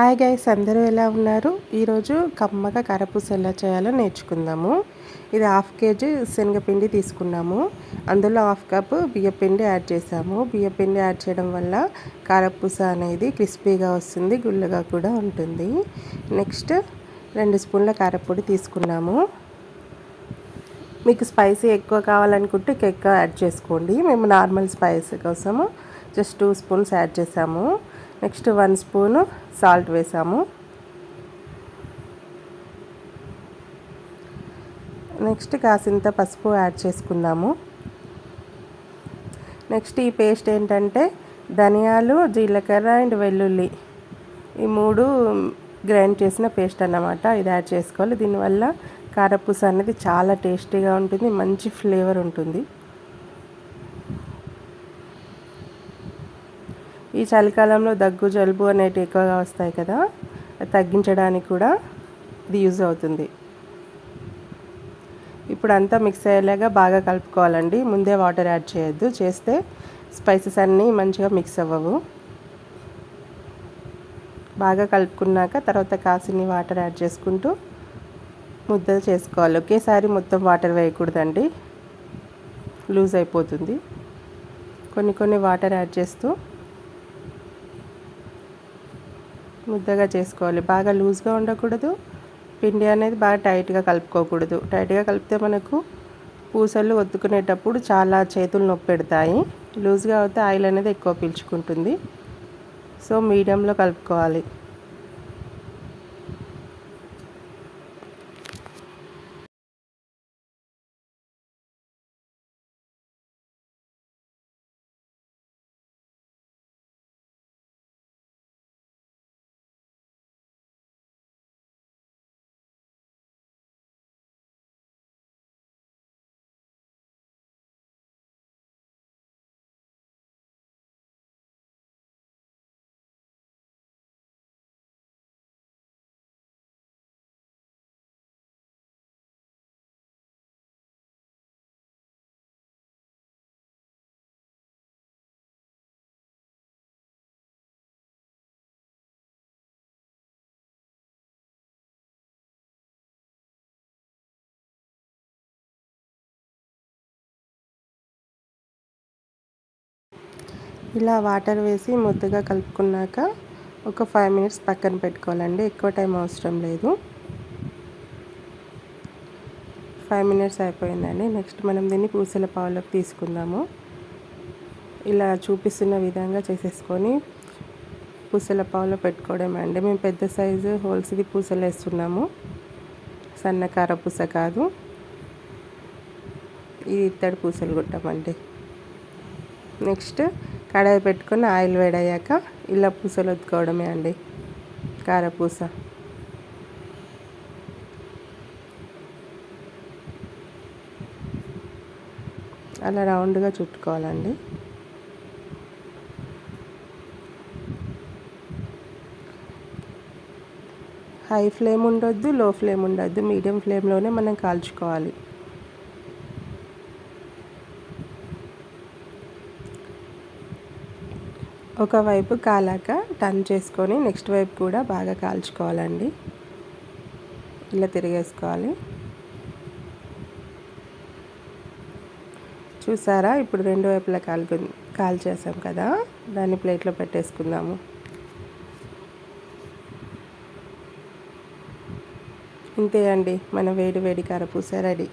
Hi guys అందరూ ఎలా ఉన్నారు? ఈరోజు కమ్మగా కరపూస ఎలా చేయాలో నేర్చుకుందాము. ఇది హాఫ్ కేజీ శనగపిండి తీసుకున్నాము. అందులో హాఫ్ కప్ బియ్యపిండి యాడ్ చేసాము. బియ్యపిండి యాడ్ చేయడం వల్ల కారపూస అనేది క్రిస్పీగా వస్తుంది గుల్లగా కూడా ఉంటుంది. నెక్స్ట్ రెండు స్పూన్ల కారపొడి తీసుకున్నాము. మీకు స్పైసీ ఎక్కువ కావాలనుకుంటే ఎక్కువ యాడ్ చేసుకోండి. మేము నార్మల్ స్పైసీ కోసము జస్ట్ టూ స్పూన్స్ యాడ్ చేసాము. నెక్స్ట్ వన్ స్పూను సాల్ట్ వేసాము. నెక్స్ట్ కాసింత పసుపు యాడ్ చేసుకుందాము. నెక్స్ట్ ఈ పేస్ట్ ఏంటంటే ధనియాలు జీలకర్ర అండ్ వెల్లుల్లి. ఈ మూడు గ్రైండ్ చేసిన పేస్ట్ అన్నమాట. ఇది యాడ్ చేసుకోవాలి. దీనివల్ల కారపూస అనేది చాలా టేస్టీగా ఉంటుంది మంచి ఫ్లేవర్ ఉంటుంది. ఈ చలికాలంలో దగ్గు జలుబు అనేటివి ఎక్కువగా వస్తాయి కదా తగ్గించడానికి కూడా ఇది యూజ్ అవుతుంది. ఇప్పుడు అంతా మిక్స్ అయ్యేలాగా బాగా కలుపుకోవాలండి. ముందే వాటర్ యాడ్ చేయొద్దు. చేస్తే స్పైసెస్ అన్నీ మంచిగా మిక్స్ అవ్వవు. బాగా కలుపుకున్నాక తర్వాత కాసిని వాటర్ యాడ్ చేసుకుంటూ ముద్ద చేసుకోవాలి. ఒకేసారి మొత్తం వాటర్ వేయకూడదండి. లూజ్ అయిపోతుంది. కొన్ని కొన్ని వాటర్ యాడ్ చేస్తూ ముద్దగా చేసుకోవాలి. బాగా లూజ్గా ఉండకూడదు. పిండి అనేది బాగా టైట్గా కలుపుకోకూడదు. టైట్గా కలిపితే మనకు పూసలు ఒత్తుకునేటప్పుడు చాలా చేతులు నొప్పి పెడతాయి. లూజ్గా అవుతే ఆయిల్ అనేది ఎక్కువ పీల్చుకుంటుంది. సో మీడియంలో కలుపుకోవాలి. ఇలా వాటర్ వేసి ముద్దగా కలుపుకున్నాక ఒక ఫైవ్ మినిట్స్ పక్కన పెట్టుకోవాలండి. ఎక్కువ టైం అవసరం లేదు. ఫైవ్ మినిట్స్ అయిపోయిందండి. నెక్స్ట్ మనం దీన్ని పూసల పావులోకి తీసుకుందాము. ఇలా చూపిస్తున్న విధంగా చేసేసుకొని పూసల పావులో పెట్టుకోవడం అండి. మేము పెద్ద సైజు హోల్స్ది పూసలు వేస్తున్నాము. సన్నకార పూస కాదు. ఇది ఇత్తడి పూసలు కుట్టామండి. నెక్స్ట్ కడాయి పెట్టుకొని ఆయిల్ వేడయ్యాక ఇలా పూసలు ఒత్తుకోవడమే అండి. కారపూస. అలా రౌండ్గా చుట్టుకోవాలండి. హై ఫ్లేమ్ ఉండొద్దు లో ఫ్లేమ్ ఉండొద్దు మీడియం ఫ్లేమ్లోనే మనం కాల్చుకోవాలి. ఒకవైపు కాలాక టర్న్ చేసుకొని నెక్స్ట్ వైపు కూడా బాగా కాల్చుకోవాలండి. ఇలా తిరిగేసుకోవాలి. చూసారా? ఇప్పుడు రెండు వైపులా కాల్కు కాల్చేసాం కదా? దాన్ని ప్లేట్లో పెట్టేసుకుందాము. ఇంతే అండి. మన వేడి వేడి కారపూస రెడీ.